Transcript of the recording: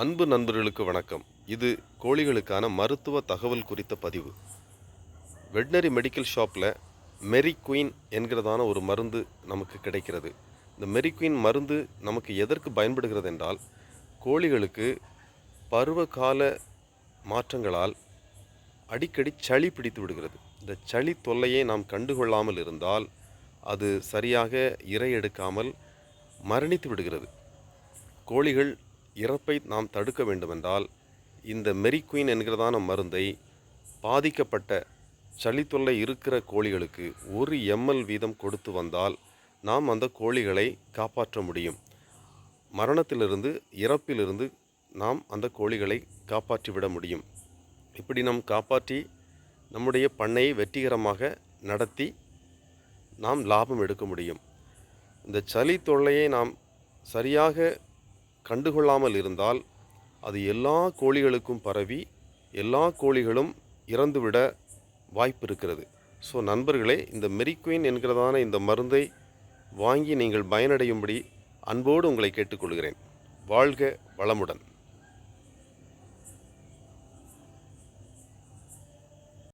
அன்பு நண்பர்களுக்கு வணக்கம். இது கோழிகளுக்கான மருத்துவ தகவல் குறித்த பதிவு. வெட்னரி மெடிக்கல் ஷாப்பில் மெரி குயின் என்கிறதான ஒரு மருந்து நமக்கு கிடைக்கிறது. இந்த மெரி குயின் மருந்து நமக்கு எதற்கு பயன்படுகிறது என்றால் கோழிகளுக்கு பருவகால மாற்றங்களால் அடிக்கடி சளி பிடித்து விடுகிறது. இந்த சளி தொல்லையை நாம் கண்டுகொள்ளாமல் இருந்தால் அது சரியாக இரை எடுக்காமல் மரணித்து விடுகிறது. கோழிகள் இறப்பை நாம் தடுக்க வேண்டுமென்றால் இந்த மெரிக்வீன் என்கிறதான மருந்தை பாதிக்கப்பட்ட சளி தொல்லை இருக்கிற கோழிகளுக்கு ஒரு எம்எல் வீதம் கொடுத்து வந்தால் நாம் அந்த கோழிகளை காப்பாற்ற முடியும். மரணத்திலிருந்து இறப்பிலிருந்து நாம் அந்த கோழிகளை காப்பாற்றிவிட முடியும். இப்படி நாம் காப்பாற்றி நம்முடைய பண்ணையை வெற்றிகரமாக நடத்தி நாம் லாபம் எடுக்க முடியும். இந்த சளி தொல்லையை நாம் சரியாக கண்டுகொள்ளாமல் இருந்தால் அது எல்லா கோழிகளுக்கும் பரவி எல்லா கோழிகளும் இறந்துவிட வாய்ப்பு இருக்கிறது ஸோ நண்பர்களே இந்த மெரிக்வீன் என்கிறதான இந்த மருந்தை வாங்கி நீங்கள் பயனடையும்படி அன்போடு உங்களை கேட்டுக்கொள்கிறேன். வாழ்க வளமுடன்.